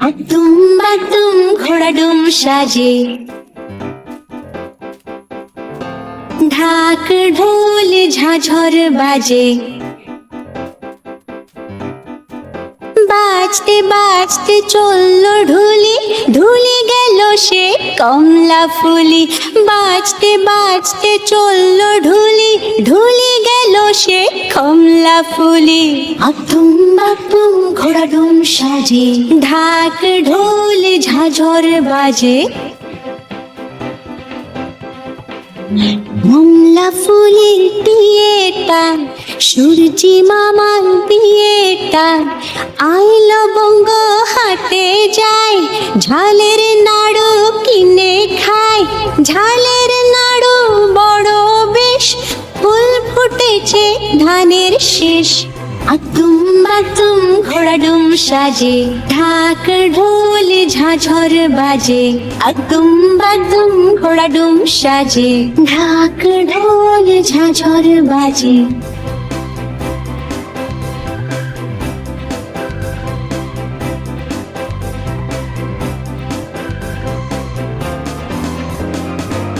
আতুম বাতুম ঘোড়াডুম সাজে। ঢাক, ঢোল, ঝাঝর বাজে। বাজতে বাজতে চলল ঢুলি ঢুলি গেল সে কমলা ফুলি। বাজতে বাজতে চলল ঢুলি ঢুলি গেল সে কমলা ফুলি। আতুম বাতুম ঘোড়াডুম সাজে, ঢাক ঢোল ঝাঝর বাজে। মমলা ফুলের বিয়েটা সূর্যি মামার বিয়েটা আইল বঙ্গ হাটে যায়, ঝালের নাড়ু কিনে খায়। ঝালের নাড়ু বড় বেশ, ফুল ফুটেছে ধানের শেষ। আতুম বাতুম ঘোড়াডুম সাজে ঢাক ঢোল ঝাঝর বাজে আতুম বাদুম ঘোড়াডুম সাজে ঢাক ঢোল ঝাঝর বাজে